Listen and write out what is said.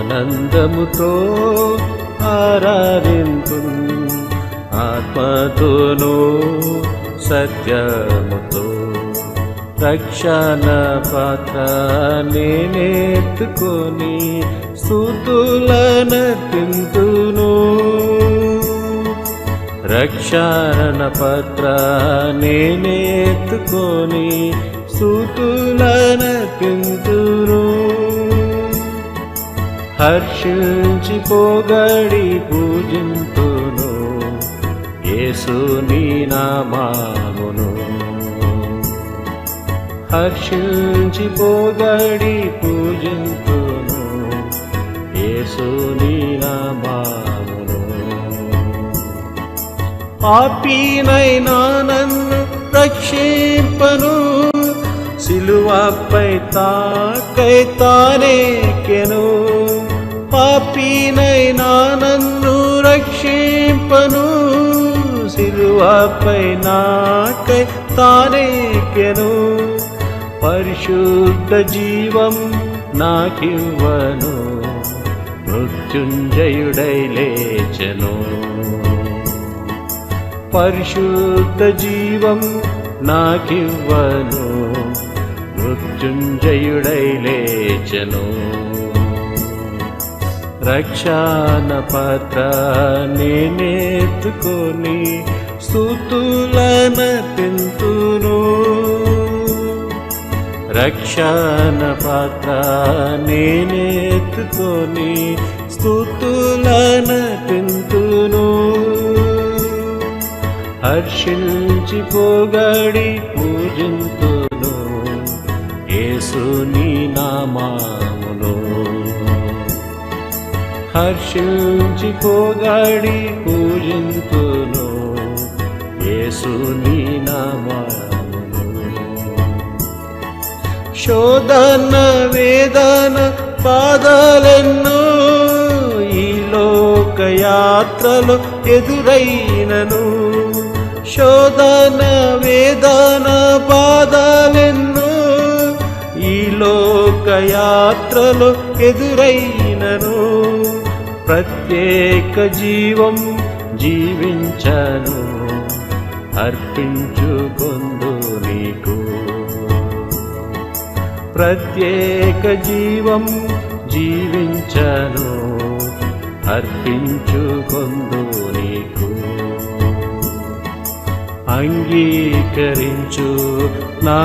ఆనందముతో ఆరాధింపు ఆత్మతోనూ సత్యముతో రక్షణ పాత్ర నేనెత్తుకొని స్థుతులన తింతును రక్షణ పత్ర నేనెత్తుకొని స్థుతులన తింతును హర్షించి పోగడి పూజింతును. యేసుని నామామును. హర్షించి పోగడి పూజింతును. యేసుని నామామును. పాపీనైనా నన్ను రక్షింపను. సిలువపై తాకై తానే కెను. పాపీనైనా నన్ను రక్షింపను. సిలువపై నాకై తానేకెను పరిశుద్ధ జీవం నాకివ్వను. మృత్యుంజయుడై లేచను. పరిశుద్ధ జీవం నాకివ్వను. మృత్యుంజయుడై లేచను. రక్షణ పాత్ర నేనెత్తుకొని స్థుతులన తింతును. రక్షణ పాత్ర నేనెత్తుకొని స్థుతులన తింతును. హర్షించి పోగడి పూజింతును. యేసుని నామాములో హర్షించి పోగడి పూజింతును. యేసుని నామామును. శోధన వేదన బాధలెన్నో ఈ లోక యాత్రలో ఎదురైనను. శోధన వేదన బాధలెన్నో ఈ లోక యాత్రలో ఎదురైనను. ప్రత్యేక జీవం జీవించను అర్పించుకొందు నీకు. ప్రత్యేక జీవం జీవించను అర్పించుకొందు నీకు. అంగీకరించు నా